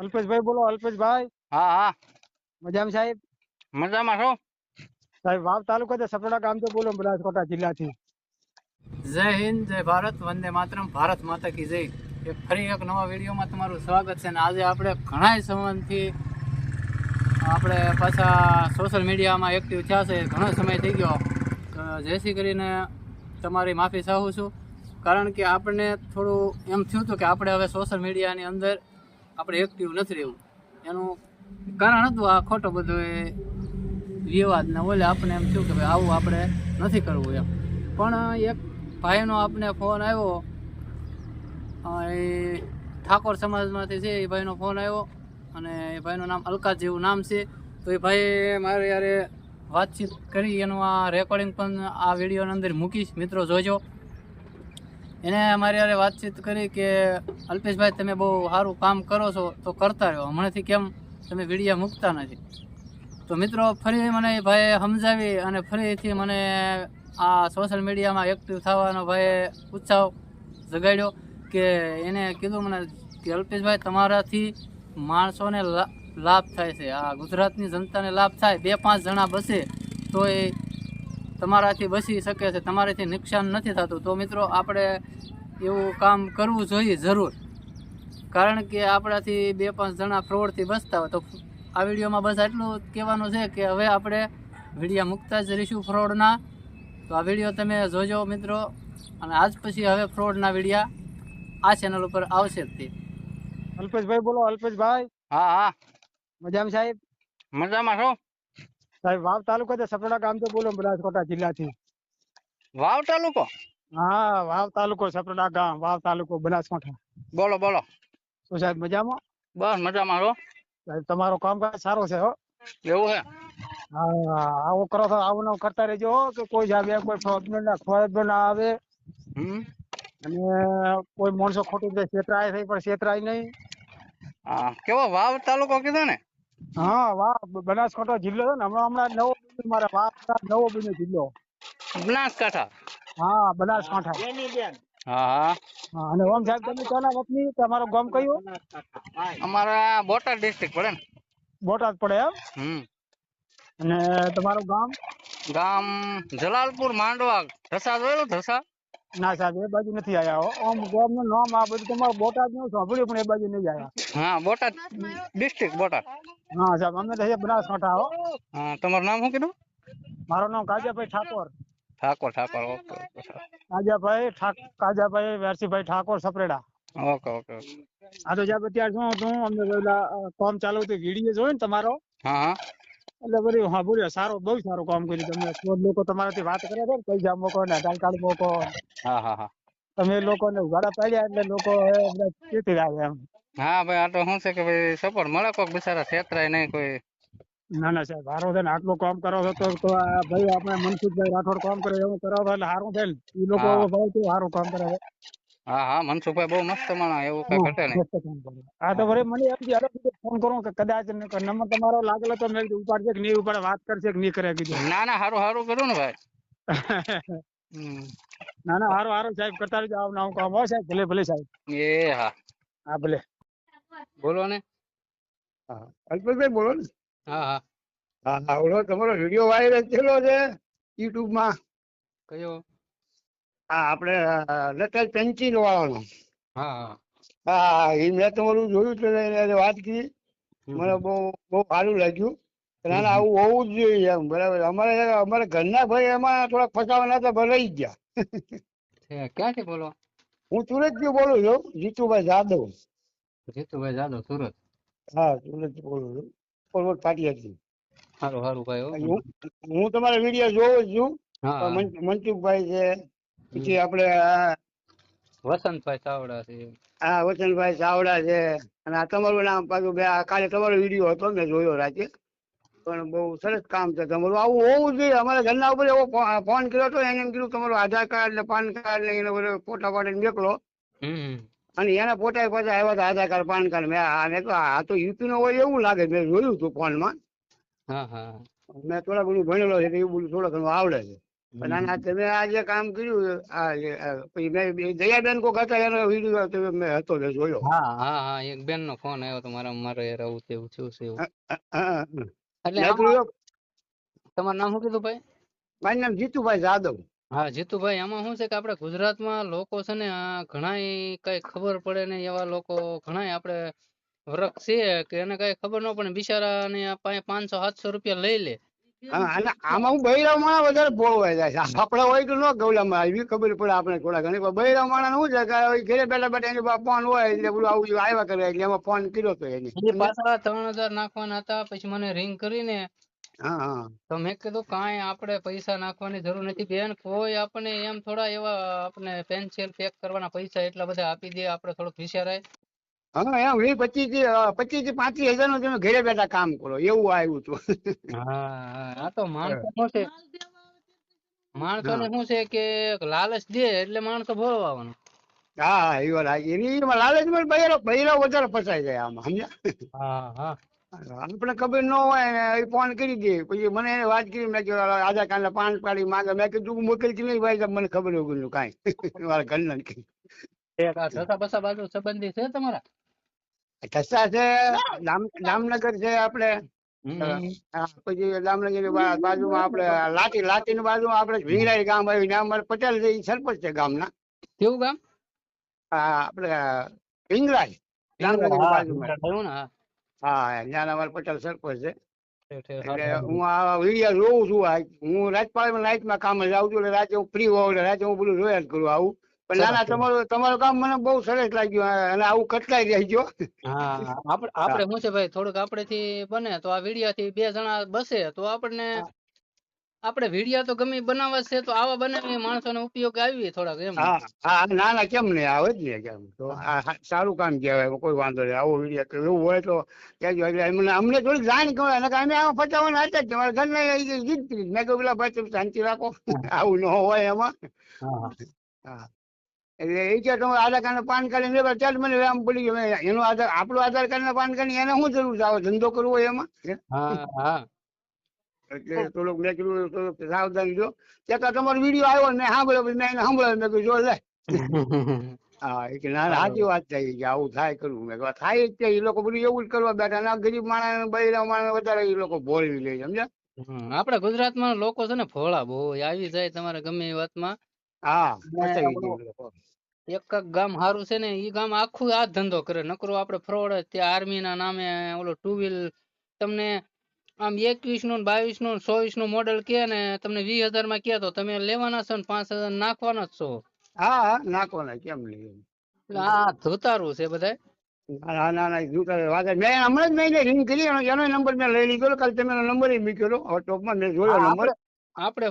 અલ્પેશભાઈ બોલો અલ્પેશભાઈ. હા હા. મજામાં સાહેબ? મજામાં છો? સાહેબ વાવ તાલુકા છે સપડા ગામ તો બોલો બનાસકાંઠા જિલ્લાથી. જય હિન્દ જય ભારત વંદે માતરમ ભારત માતા કી જય. એ ફરી એક નવા વિડીયોમાં તમારું સ્વાગત છે અને આજે આપણે ઘણા સમયથી આપણે પાછા સોશિયલ મીડિયામાં એક્ટિવ થયા છે. ઘણો સમય થઈ ગયો. તો જેથી કરીને તમારી માફી ચાહું છું. કારણ કે આપણને થોડું એમ થયું હતું કે આપણે હવે સોશિયલ મીડિયાની અંદર આપણે એક્ટિવ નથી રહેવું. એનું કારણ હતું આ ખોટો બધો એ વિવાદ ને ઓલે આપણને એમ થયું કે ભાઈ આવું આપણે નથી કરવું એમ. પણ એક ભાઈનો આપને ફોન આવ્યો. એ ઠાકોર સમાજમાંથી છે, એ ભાઈનો ફોન આવ્યો. અને એ ભાઈનું નામ અલકા જેવું નામ છે. તો એ ભાઈએ મારે યારે વાતચીત કરી, એનું આ રેકોર્ડિંગ પણ આ વિડીયોની અંદર મૂકીશ. મિત્રો, જોજો. એને મારી યારે વાતચીત કરી કે, અલ્પેશભાઈ, તમે બહુ સારું કામ કરો છો, તો કરતા રહો. હમણાંથી કેમ તમે વિડીયા મૂકતા નથી? તો મિત્રો, ફરી મને એ ભાઈએ સમજાવી અને ફરીથી મને આ સોશિયલ મીડિયામાં એક્ટિવ થવાનો ભાઈએ ઉત્સાહ જગાડ્યો કે એને કીધું મને કે, અલ્પેશભાઈ, તમારાથી માણસોને લાભ થાય છે. આ ગુજરાતની જનતાને લાભ થાય. બે પાંચ જણા બસે તો એ તમારાથી બચી શકે છે તમારાથી નુકસાન નથી થતું. તો મિત્રો આપણે એવું કામ કરવું જોઈએ જરૂર. કારણ કે આપણાથી બે પાંચ જણા ફ્રોડથી બચતા હોય. તો આ વિડીયોમાં બસ આટલું જ કહેવાનું છે કે હવે આપણે વિડીયા મૂકતા જ રહીશું ફ્રોડના. તો આ વીડિયો તમે જોજો મિત્રો. અને આજ પછી હવે ફ્રોડના વિડીયા આ ચેનલ ઉપર આવશે જ તે. અલ્પેશભાઈ બોલો અલ્પેશભાઈ. હા હા. મજામાં સાહેબ? મજામાં છો? સાહેબ વાવ તાલુકો છે સપડા ગામથી બોલો બનાસકાંઠા જિલ્લાથી. વાવ તાલુકો? હા વાવ તાલુકો સપડા ગામ વાવ તાલુકો બનાસકાંઠા. બોલો બોલો. શું સાહેબ મજામાં? બસ મજામાં છો સાહેબ તમારો કામકાજ સારો છે હો? એવું હે? હા આવો કરો તો આવું ને કરતા રહેજો હો કે કોઈ જાગે કોઈ ફ્રોડ ના ફ્રોડ ના આવે. હમ? અને કોઈ માણસો ખોટું છેતરાય થઈ પણ છેતરાય નહીં. હા કેવો વાવ તાલુકો કીધો ને? હા વાહ બનાસકાંઠા જિલ્લો છે ને હમણાં હમણાં નવો બન્યો મારે વાહ નવો બન્યો જિલ્લો. બનાસકાંઠા? હા બનાસકાંઠા. હા હા. હા અને ઓમ સાહેબ તમે ક્યાંના વતની? તમારું ગામ કયું? અમારા બોટાદ ડિસ્ટ્રિક્ટ પડે ને. બોટાદ પડે એમ? હમ. અને તમારું ગામ? ગામ જલાલપુર માંડવા ધસા જોયેલું ઢસા ના સાહેબ એ બાજુ નથી આયા. ઓમ ગામનું નામ આ બધું તમારું બોટાદનું સાંભળ્યું પણ એ બાજુ નહીં આયા. હા બોટાદ ડિસ્ટ્રિક્ટ બોટાદ. હા સાહેબ અમે તો અહીંયા બનાસકાંઠા હો. હા તમારું નામ શું કીધું? મારું નામ Kajabhai Thakor. Thakor Thakor okay Kajabhai Kajabhai Versibhai Thakor Sapreda. Okay okay okay. આ તો સાહેબ અત્યારે શું હતું? અમને પેલા કામ ચાલુ હતું વીડિયો જોયો ને તમારો? હા હા. એટલે બધું હા બોલ્યો સારો બહુ સારું કામ કર્યું તમે. સ્વર લોકો તમારાથી વાત કરે છે પૈસા મોકો ને આધાર કાર્ડ મોકો. હા હા હા. તમે લોકોને ઉઘાડા પાડ્યા એટલે લોકો બધા ચેતી રહ્યા એમ. હા ભાઈ આ તો શું છે કે ભાઈ સપોર્ટ મળે કોક બિચારા છેતરાય નહીં કોઈ. ના ના સાહેબ સારું છે ને આટલું કામ કરો છો તો ભાઈ આપણે મનસુખભાઈ રાઠોડ કામ કરે એવું કરાવે એટલે સારું છે ને. એ લોકો. ભાઈ કેવું સારું કામ કરે છે. હા હા મનસુખભાઈ બહુ મસ્ત માણસ એવું કઈ ઘટે નહીં. હા તો વળી મને એમ થયું, હાલો ફોન કરું કે કદાચ નંબર તમારો લાગેલો તો મેં કીધું ઉપાડશે કે નહીં ઉપાડે વાત કરશે કે નહીં કરે કીધું. ના ના સારું સારું કર્યું ને ભાઈ. ના ના સારું હારું સાહેબ કરતા રહેજો આવું નામ કામ હોય સાહેબ ભલે ભલે સાહેબ. એ હા. હા ભલે. બોલો ને. હા અલ્પેશભાઈ બોલો ને. હા હા. હા હા ઓલો તમારો વીડિયો વાયરલ થયેલો છે યુટ્યુબમાં કયો? આપણે લતાલ પેન્સિલ વાળાનો. હા એ મેં તમારું જોયું ને એને વાત કરી. મને બહુ બહુ સારું લાગ્યું. ના ના આવું હોવું જ જોઈએ એમ બરાબર. અમારે અમારે ઘરના ભાઈ એમાં થોડાક ફસાવાના હતા પણ ગયા. ક્યાંથી બોલો? હું સુરતથી બોલું છું જીતુભાઈ જાદવ. જીતુભાઈ જાદવ સુરત. હા સુરતથી બોલું છું. પોરબંદર પાટિયાથી સારું સારું ભાઈ હું. તમારા વીડિયો જોઉં છું. મનસુખભાઈ છે પછી આપણે આ વસંતભાઈ ચાવડા છે. હા વસંતભાઈ ચાવડા છે. અને આ તમારું નામ પાછું બે કાલે તમારો વીડિયો હતો મેં જોયો રાતે. પણ બહુ સરસ કામ છે તમારું. આવું હોવું જોઈએ. અમારા ઘરના ઉપર એવો ફોન કર્યો હતો એને એમ કીધું તમારું આધાર કાર્ડ ને પાન કાર્ડ ને એને બધો ફોટા પાડીને મોકલો. હમ. અને એના ફોટા પાછા આવ્યા હતા આધાર કાર્ડ પાન કાર્ડ. મેં આ તો આ તો યુપી નો હોય એવું લાગે. મેં જોયું હતું ફોનમાં. હા હા. મેં થોડા ઘણું ભણેલો છે એવું બધું થોડા ઘણું આવડે છે. પણ ના ના તમે આ જે કામ કર્યું આ પછી મેં દયાબેન કોક હતા એનો વીડિયો તમે મેં હતો મેં જોયો. હા હા હા એક બેન નો ફોન આવ્યો તો મારા મારે યાર આવું તેવું થયું છે. એટલે તમારું નામ શું કીધું ભાઈ? મારું નામ જીતુભાઈ જાદવ. હા જીતુભાઈ આમાં શું છે કે આપણે ગુજરાતમાં લોકો છે ને ઘણાય કઈ ખબર પડે ને એવા લોકો ઘણાય આપણે વર્ગ છે કે એને કઈ ખબર ન પડે બિચારા ને પાંચસો સાતસો રૂપિયા લઈ લે. અને આમાં હું બૈરાવ માણા વધારે ભોળવાઈ જાય છે. આપણે હોય તો ન ગવલામાં એવી ખબર પડે આપણે થોડા ઘણી. બૈરાવ માણસ શું છે કે ઘરે બેઠા બેઠા એની ફોન હોય એટલે બધું આવું આવ્યા કરે એટલે એમાં ફોન કર્યો તો એની. પાછા ત્રણ હજાર નાખવાના હતા પછી મને રિંગ કરીને તો મેં કીધું કાંઈ આપણે પૈસા નાખવાની જરૂર નથી. બેન કોઈ આપણે એમ થોડા એવા આપણે પેન્સિલ પેક કરવાના પૈસા એટલા બધા આપી દે આપણે થોડુંક વિચારાય. હા એમ વીસ પચીસથી પચીસથી પાંત્રીસ હજારનું તમે ઘરે બેઠા કામ કરો એવું આવ્યું હતું હા આ તો માણસો છે? માણસો ને શું છે કે લાલચ દે એટલે માણસો ભોળવાનો હા એ વાત એની એમાં લાલચમાં બૈરો બૈરો વધારે ફસાઈ જાય આમાં સમજ્યા? હા હા. આપણે ખબર ન હોય ને એ ફોન કરી દે. પછી મને એને વાત કરી મેં કીધું આધા કાર્ડ પાન પાડી માંગે. મેં કીધું મોકલતી નહીં ભાઈ મને ખબર વગરનું કાંઈ. મારા ઘરના ને. એક બસા બાજુ સંબંધી છે તમારા? ઠસ્સા છે? રામનગર છે આપણે. પછી દામનગર બાજુમાં આપણે લાટી લાટી ની બાજુમાં આપણે ભીંગરાઈ ગામ આવ્યું અમારે પટેલ છે સરપંચ છે ગામના. કેવું ગામ? હા, આપણે ભીંગરાઈ દામનગર હા, બાજુમાં. થયું ને હા. હા અમારે પટેલ સરપંચ છે. હું આ વીડિયો જોઉં છું આ. હું રાજપાલમાં નાઇટમાં કામ જાઉં છું એટલે રાતે હું ફ્રી હોઉં એટલે રાતે હું બધું જોયા જ કરું આવું. પણ ના ના. તમારું તમારું કામ મને બહુ સરસ લાગ્યું અને આવું કટકાઈ રહેજો હા આપણે આપણે શું છે ભાઈ થોડુંક આપડેથી બને તો આ વિડિયા થી બે જણા બસે તો આપણને આપણે વિડિયા તો ગમે બનાવવા છે તો આવા બનાવીએ માણસોને ઉપયોગ આવી થોડાક એમ. હા હા ના ના કેમ નહીં આવે જ ને કેમ. તો આ સારું કામ કહેવાય કોઈ વાંધો નહીં. આવો વિડીયા એવું હોય તો કહેજો એટલે અમને અમને થોડીક જાણ કહેવાય અને અમે આમાં પચાવવાના હતા જ તમારા ઘરના જીત મેં કહ્યું પેલા ભાઈ શાંતિ રાખો. આવું ન હોય એમાં. હા. એટલે એ કે તમે આધાર કાર્ડ પાન કાર્ડ ને ચાલ મને આમ પડી ગયો. એનું આધાર આપણું આધાર કાર્ડ ને પાન કાર્ડ એને શું જરૂર છે? ધંધો કરવો હોય એમાં? હા? હા એટલે થોડુંક મેં કીધું સાવધાન જો. ત્યાં તમારો વીડિયો આવ્યો ને સાંભળ્યો મેં એને સાંભળ્યો મેં કીધું જો લે. હા એ કે ના સાચી વાત થઈ કે આવું થાય કરવું મેં થાય જ તે એ લોકો બધું એવું જ કરવા બેઠા ના ગરીબ માણસ બૈરા માણસ વધારે એ લોકો ભોળવી લે સમજ્યા? આપણા ગુજરાતમાં લોકો છે ને ભોળા બહુ. આવી જાય તમારે ગમે એ વાતમાં. હા એ એક ગામ સારું છે ને ઈ ગામ આખું આ ધંધો કરે. નકરો આપણે ફ્રોડ જ આર્મી ના નામે ઓલો ટુ વ્હીલ તમને આમ એકવીસનું બાવીસનું ચોવીસનું મોડેલ કે ને તમને વીસ હજારમાં કે તો તમે લેવાના છો ને પાંચ હજાર નાખવાના જ છો. હા નાખવાના કેમ એટલે આ ધોતારું છે બધા ના ના ના ના વાત મેં હમણાં જ મેં રિંગ કરી એનો એનો નંબર મેં લઈ લીધો કાલે તમે નંબર મૂક્યો હતો ટોપમાં મેં જોયો નંબર આપણે